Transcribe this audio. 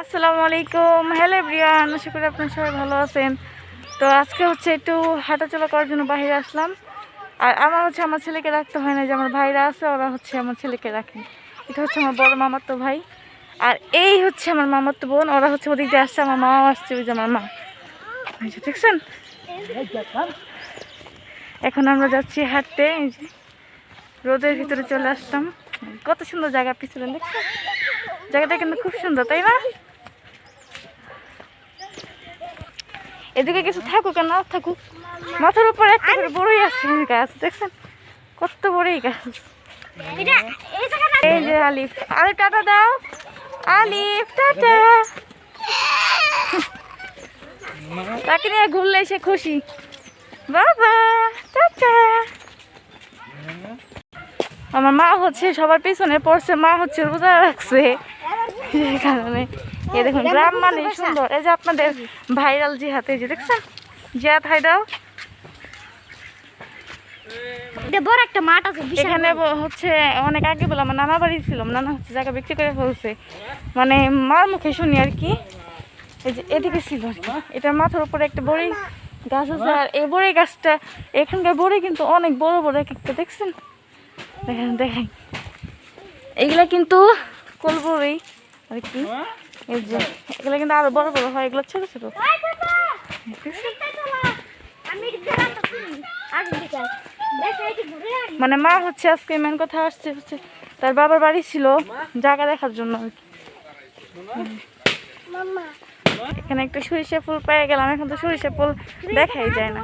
আসসালামু আলাইকুম। Hello Brian আশা করি আপনারা সবাই ভালো আছেন। তো আজকে হচ্ছে একটু হাঁটাচলা করার জন্য বাইরে আসলাম। আর আমার হচ্ছে আমার ছেলেকে রাখতে হয় না যে আমার ভাইরা আছে, ওরা হচ্ছে আমার ছেলেকে রাখেন এটা হচ্ছে আমার বড় মামাতো ভাই। আর এই হচ্ছে আমার মামাতো বোন, ওরা হচ্ছে ওদিক দিয়ে আসছে, আমার মাও আসছে, ওই যে আমার মা। দেখছেন? এখন আমরা যাচ্ছি হাঁটতে রোদের ভিতরে চলে আসলাম। কত সুন্দর জায়গা পিছনে, দেখছেন? জায়গাটা কিন্তু খুব সুন্দর, তাই না? এদিকে কিছু থাকুক আর না থাকুক মাথার উপরে একটা করে বড়ই আছে গাছ দেখছেন? কত বড়ই গাছ। এই যে আলিফ। আলিফ টাটা দাও। আলিফ টাটা। তাকে নিয়ে ঘুরলে সে খুশি। বাবা টাটা। আমার মা হচ্ছে সবার পিছনে পড়ছে মা হচ্ছে রোজা রাখছে। সেই কারণে এই দেখুন গ্রাম মানে সুন্দর। এই যে আপনাদের ভাইরাল এই যে দেখছেন? জিহাদ হাই দাও। বড় একটা মাঠ আছে এখানে হচ্ছে অনেক আগে বলে আমার নানা বাড়ি ছিল নানা হচ্ছে জায়গা বিক্রি করে ফেলছে। মানে মার মুখে শুনি আর কি। এই যে এদিকে ছিল আর কি। এটার মাথার উপরে একটা বড়ি গাছ আছে আর এই বড়ি গাছটা এখানকার বড়ি কিন্তু অনেক বড় বড় এক একটা দেখছেন? দেখেন দেখেন। এগুলা কিন্তু কলবড়ি আর কি। এই যে, এগুলো কিন্তু আরও বড় বড় হয়, এগুলো ছোট ছোট মানে মা হচ্ছে আজকে মেন কথা আসছে হচ্ছে তার বাবার বাড়ি ছিল জায়গা দেখার জন্য। এখানে একটা সরিষা ফুল পেয়ে গেলাম, এখন তো সরিষা ফুল দেখাই যায় না